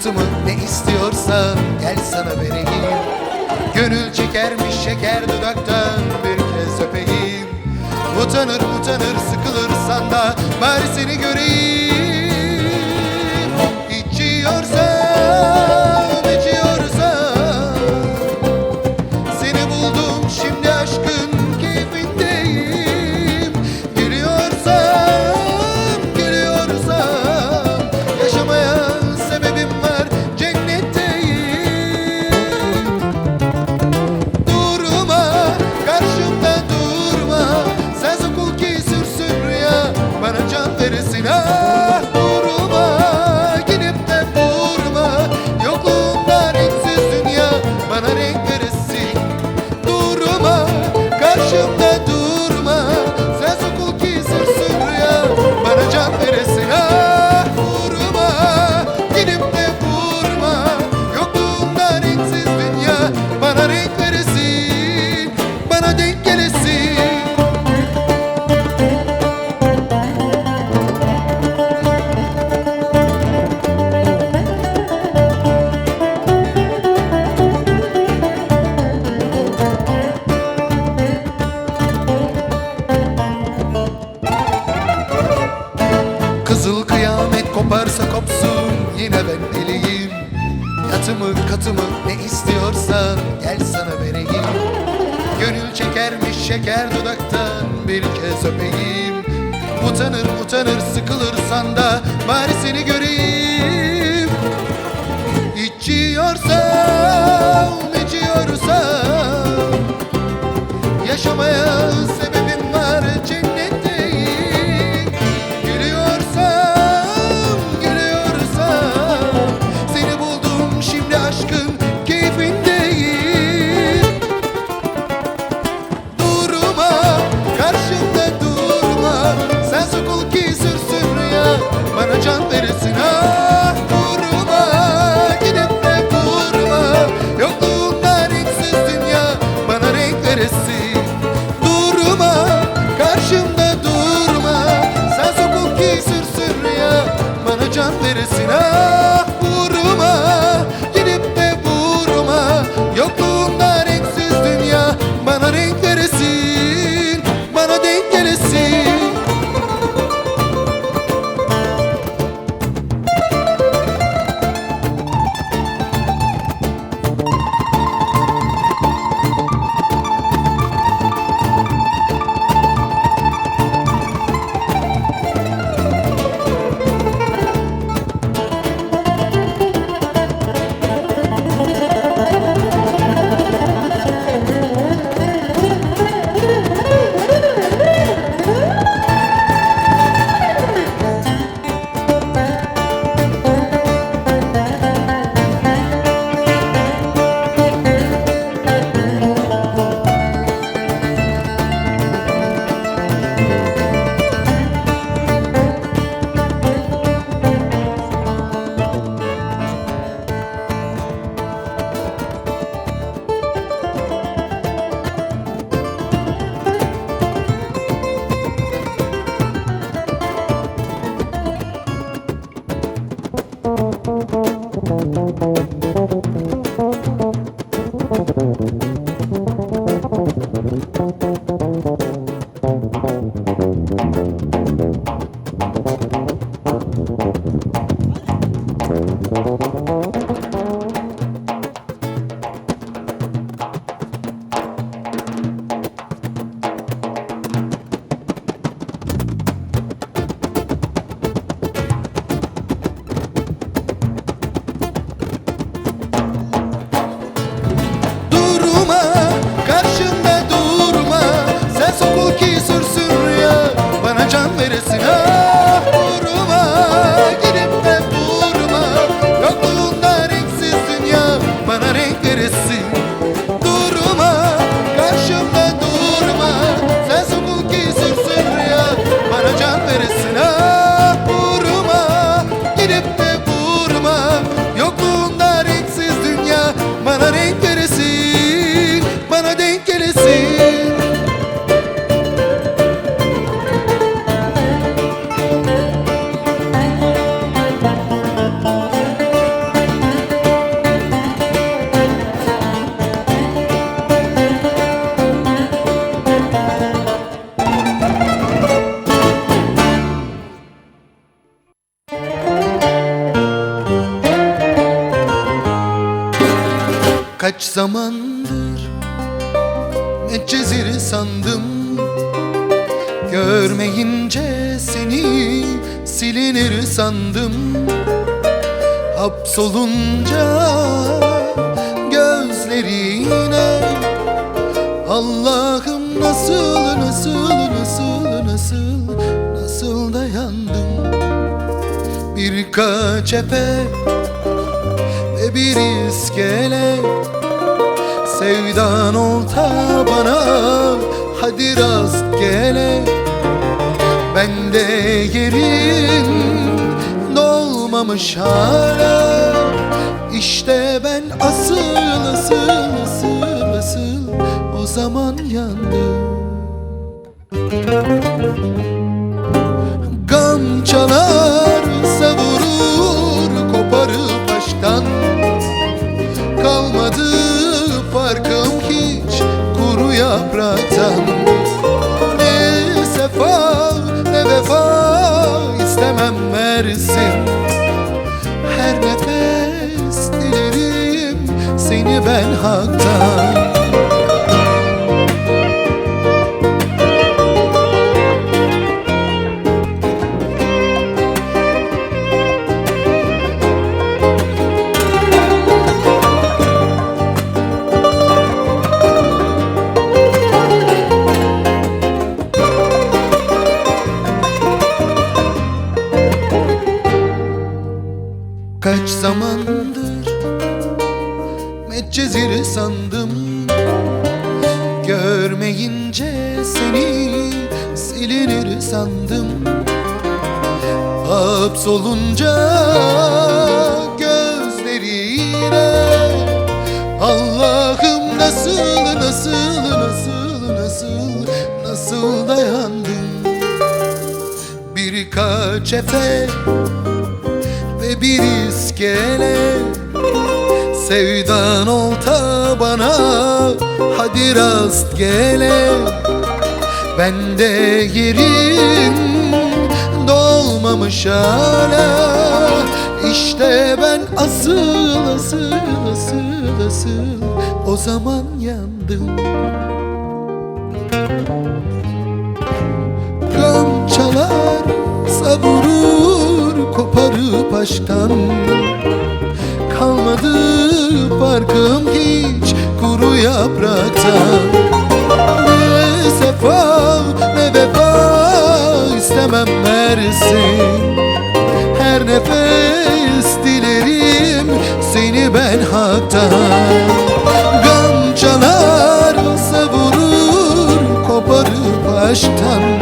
Sırtımın ne istiyorsa gel sana vereyim. Gönül çekermiş şeker dudaktan bir kez öpeyim. Utanır utanır sıkılırsan da bari seni göreyim. Música Birkaç efe ve bir iskele. Sevdan olta bana hadi rastgele. Ben de yerin dolmamış hala. İşte ben asıl asıl asıl asıl o zaman yandım. Gam çalar savurur koparıp baştan Kalmadı farkım hiç kuru yapraktan Ne sefa ne vefa istemem Mersin Her nefes dilerim seni ben haktan Sevdan olta bana hadi rastgele Ben de yerim dolmamış hala. İşte ben asıl asıl asıl asıl o zaman yandım. Gam çalar savurur koparıp aşktan Kalmadı farkım hiç kuru yapraktan Ne sefa ne vefa istemem Mersin. Her nefes dilerim seni ben haktan Gam çalar savurur koparıp aşktan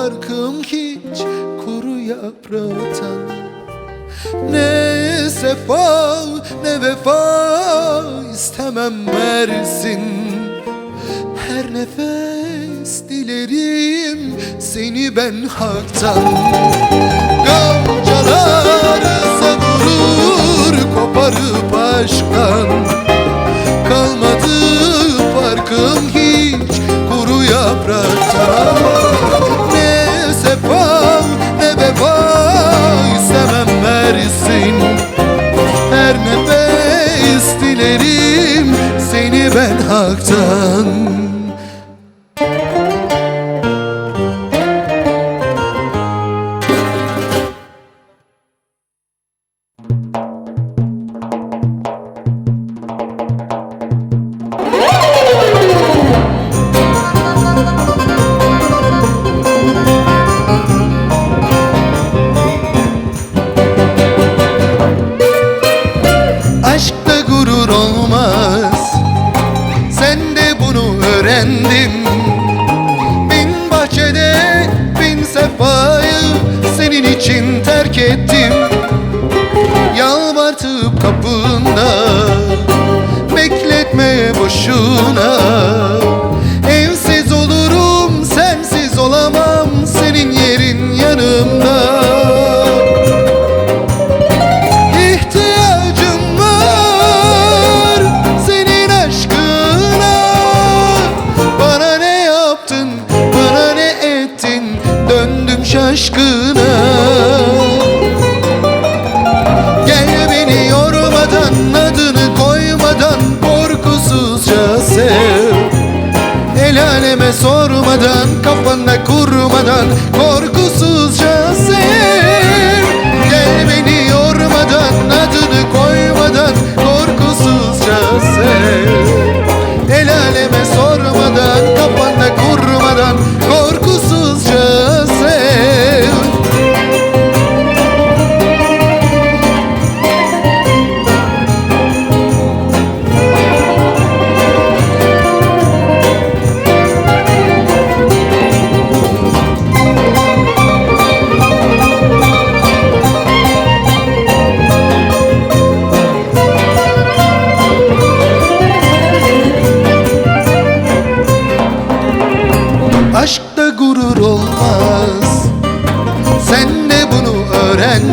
farkım hiç kuru yapraktan Ne sefa ne vefa istemem Mersin Her nefes dilerim seni ben haktan. Gamcalar savurur koparıp aşktan. Kalmadı farkım hiç kuru yapraktan Mersin Her nefes dilerim seni ben haktan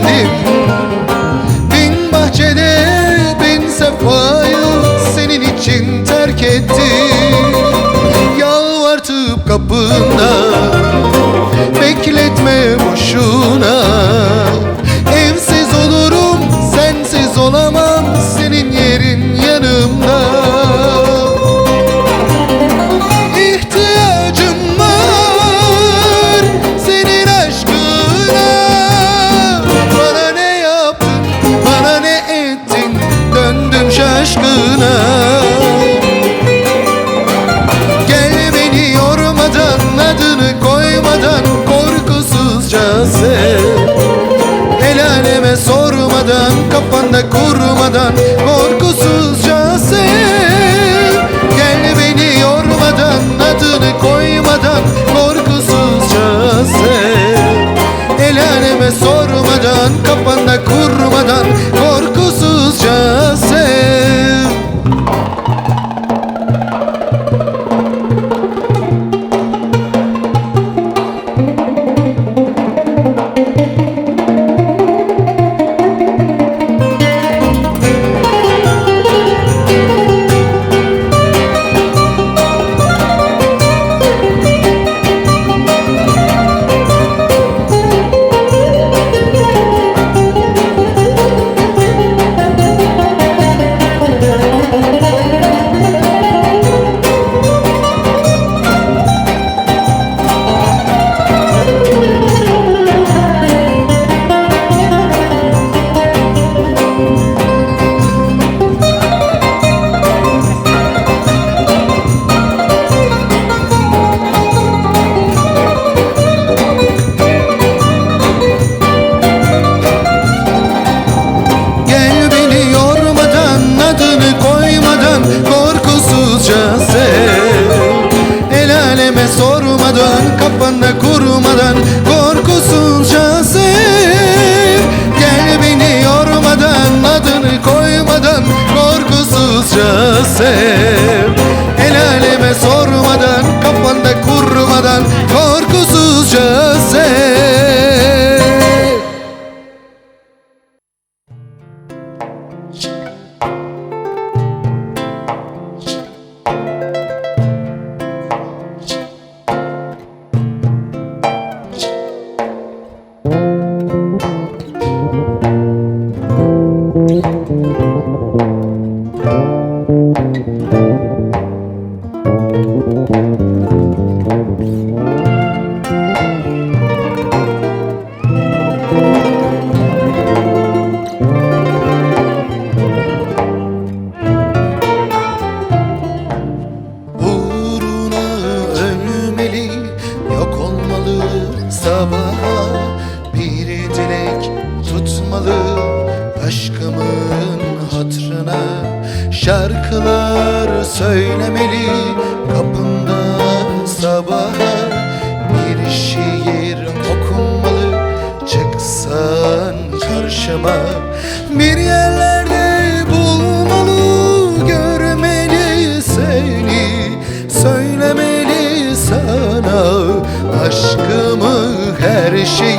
live kafanda kurmadan she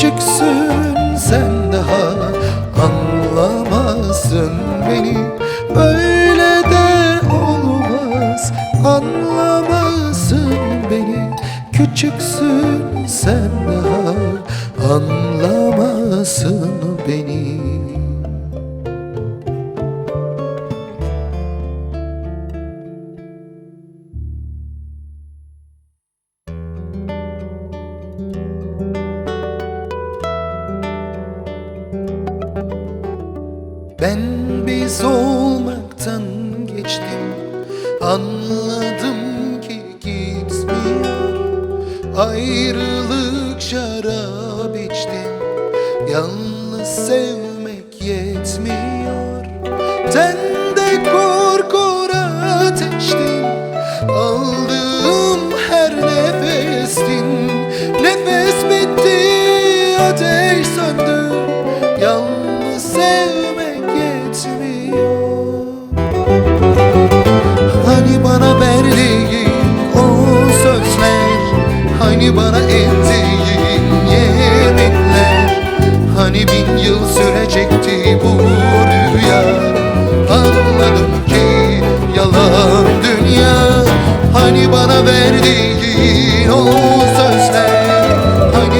küçüksün sen daha. Anlamazsın beni Böyle de olmaz. Anlamazsın beni Küçüksün sen daha. Anlamazsın kestin Nefes bitti ateş söndü. Yalnız sevmek yetmiyor. Hani bana verdiğin o sözler Hani bana ettiğin yeminler. Hani bin yıl sürecekti bu rüya. Anladım ki yalan dünya. Hani bana ver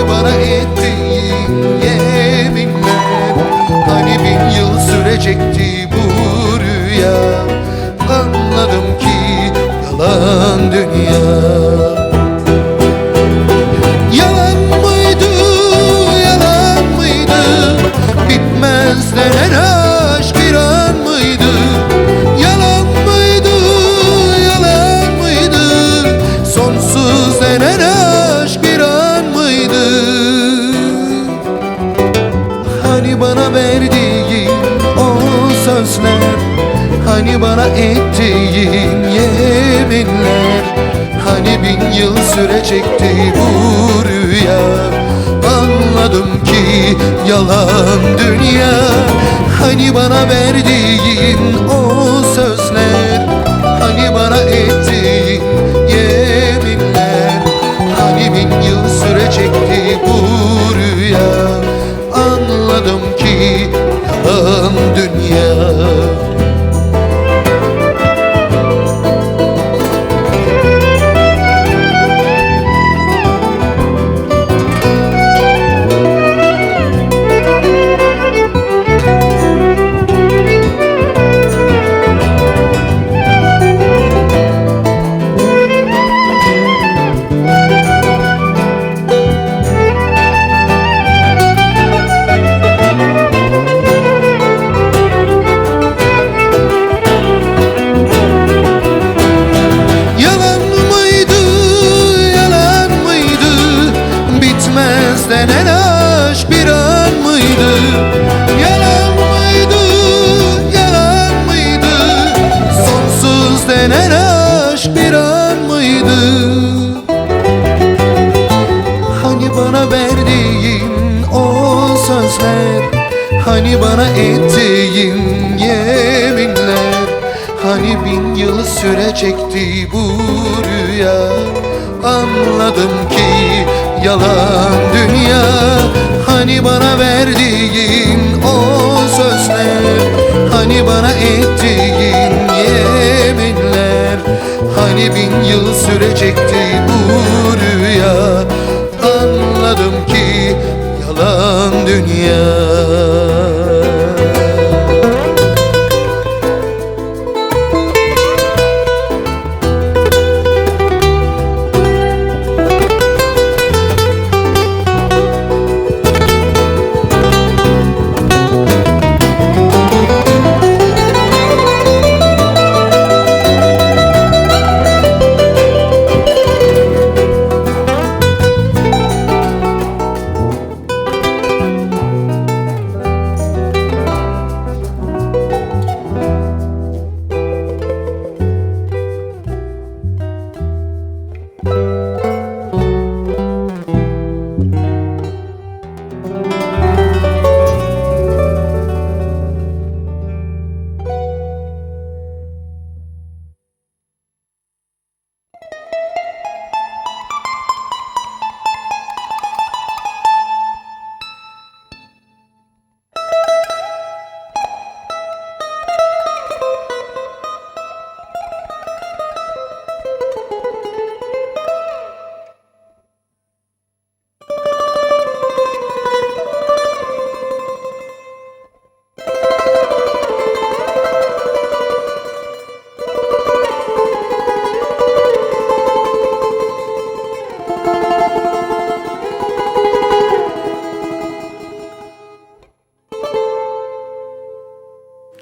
but I rüya Anladım ki yalan dünya. Hani bana verdiğin o sözler Hani bana ettiğin yeminler. Hani bin yıl sürecekti bu rüya Anladım ki yalan dünya.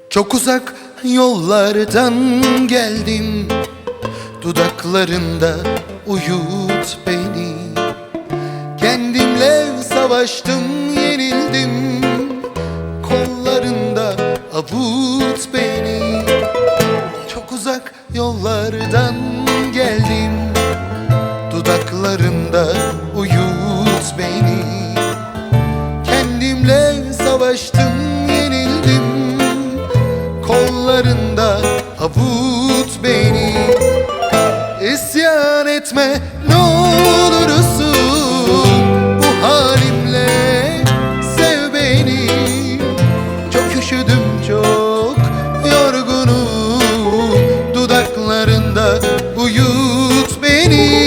Çok uzak yollardan geldim. Dudaklarında uyut beni. Kendimle savaştım yenildim. Kollarında avut beni. Çok uzak yollardan geldim. Dudaklarında City.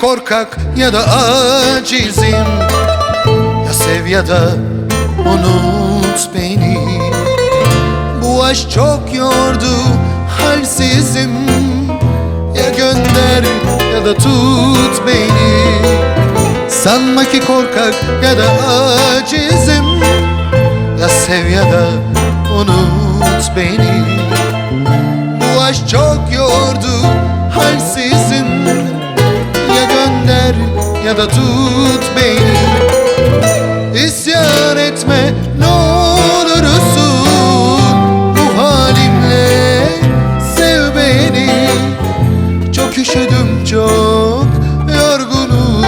Korkak ya da acizim. Ya sev ya da unut beni. Bu aşk çok yordu halsizim. Ya gönder ya da tut beni. Sanma ki korkak ya da acizim. Ya sev ya da unut beni. Bu aşk çok yordu halsizim gönder ya da tut beni İsyan etme ne olursun Bu halimle sev beni Çok üşüdüm çok yorgunum.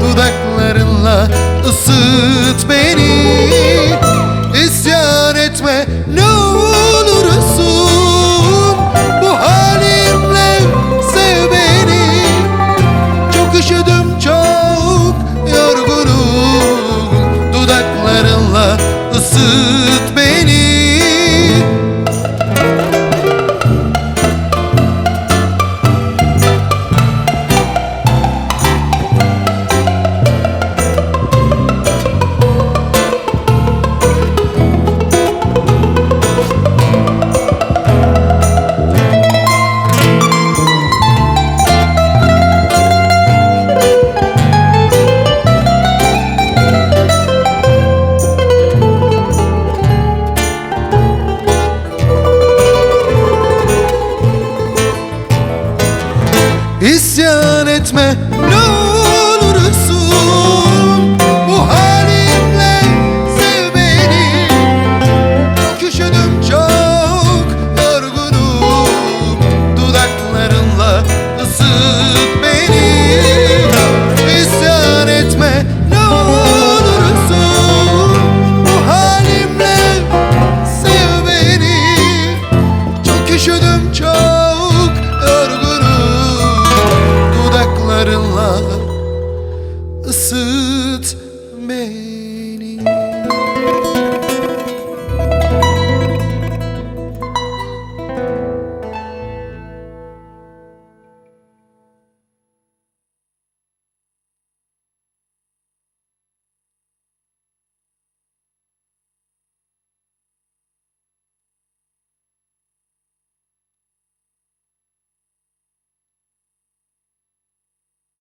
Dudaklarınla ısıt beni